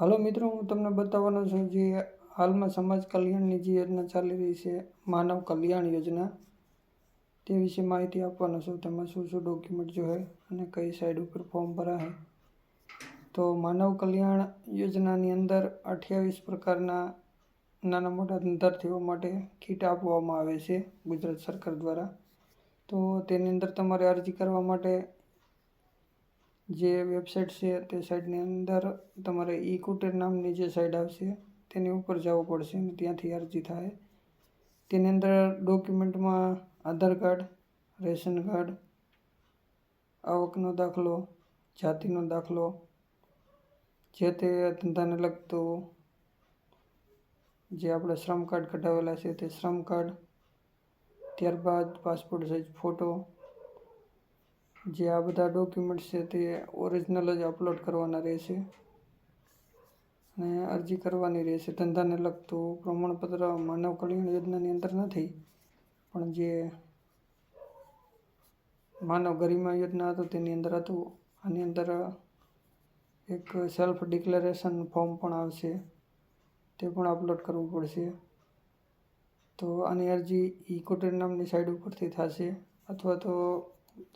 હાલો મિત્રો, હું તમને બતાવવાનો છું જે હાલમાં સમાજ કલ્યાણની જે યોજના ચાલી રહી છે, માનવ કલ્યાણ યોજના, તે વિશે માહિતી આપવાનો છું. તેમાં શું શું ડોક્યુમેન્ટ જોઈએ અને કઈ સાઈડ ઉપર ફોર્મ ભરાશે તો માનવ કલ્યાણ યોજનાની અંદર અઠ્યાવીસ પ્રકારના નાના મોટા ધંધાર્થીઓ માટે કીટ આપવામાં આવે છે ગુજરાત સરકાર દ્વારા. તો તેની અંદર તમારે અરજી કરવા માટે જે વેબસાઇટ છે તે સાઇટની અંદર તમારે ઈ કુટેર નામની જે સાઇટ આવશે, તેની ઉપર જવું પડશે અને ત્યાંથી અરજી થાય. તેની અંદર ડોક્યુમેન્ટમાં આધાર કાર્ડ, રેશન કાર્ડ, આવકનો દાખલો, જાતિનો દાખલો, જે તે ધંધાને લગતું જે આપણે શ્રમ કાર્ડ કઢાવેલા છે તે શ્રમ કાર્ડ, ત્યારબાદ પાસપોર્ટ સાઇઝ ફોટો જે આ બધા ડોક્યુમેન્ટ્સ છે તે ઓરિજિનલ જ અપલોડ કરવાના રહેશે. અને અરજી કરવાની રહેશે. ધંધાને લગતું પ્રમાણપત્ર માનવ કલ્યાણ યોજનાની અંદર નથી. પણ જે માનવ ગરિમા યોજના હતું તેની અંદર હતું. આની અંદર એક સેલ્ફ ડિક્લેરેશન ફોર્મ પણ આવશે. તે પણ અપલોડ કરવું પડશે. તો આની અરજી ઈ કોટેર નામની સાઇટ ઉપરથી થશે. અથવા તો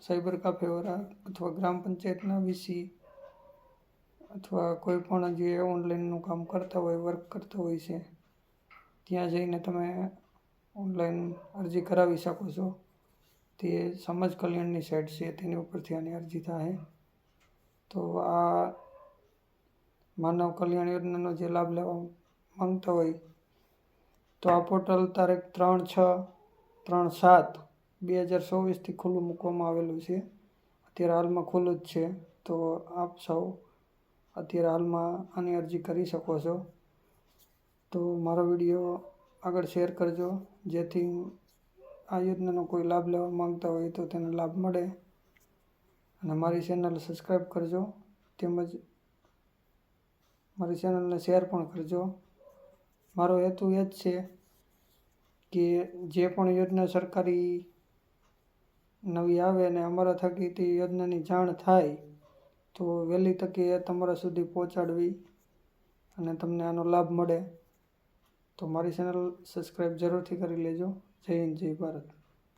સાયબર કાફેવાળા અથવા ગ્રામ પંચાયતના વીસી અથવા કોઈ પણ જે ઓનલાઈનનું કામ કરતા હોય વર્ક કરતા હોય છે, ત્યાં જઈને તમે ઓનલાઈન અરજી કરાવી શકો છો. તે સમાજ કલ્યાણની સાઇટ છે, તેની ઉપરથી આની અરજી થાય. તો આ માનવ કલ્યાણ યોજનાનો જે લાભ લેવા માંગતા હોય, તો આ પોર્ટલ તારીખ ત્રણ છ ત્રણ સાત બે હજાર ચોવીસથી ખુલ્લું મૂકવામાં આવેલું છે. અત્યારે હાલમાં ખુલ્લું જ છે. તો આપ સૌ અત્યારે હાલમાં આની અરજી કરી શકો છો. તો મારો વીડિયો આગળ શેર કરજો. જેથી આ યોજનાનો કોઈ લાભ લેવા માંગતા હોય તો તેને લાભ મળે. અને મારી ચેનલ સબસ્ક્રાઈબ કરજો. તેમજ મારી ચેનલને શેર પણ કરજો. મારો હેતુ એ જ છે કે જે પણ યોજના સરકારી નવી આવે અને અમારા થકી તે યોજનાની જાણ થાય, તો વહેલી તકે તમારા સુધી પહોંચાડવી અને તમને આનો લાભ મળે. તો મારી ચેનલ સબસ્ક્રાઈબ જરૂરથી કરી લેજો. જય હિન્દ, જય ભારત.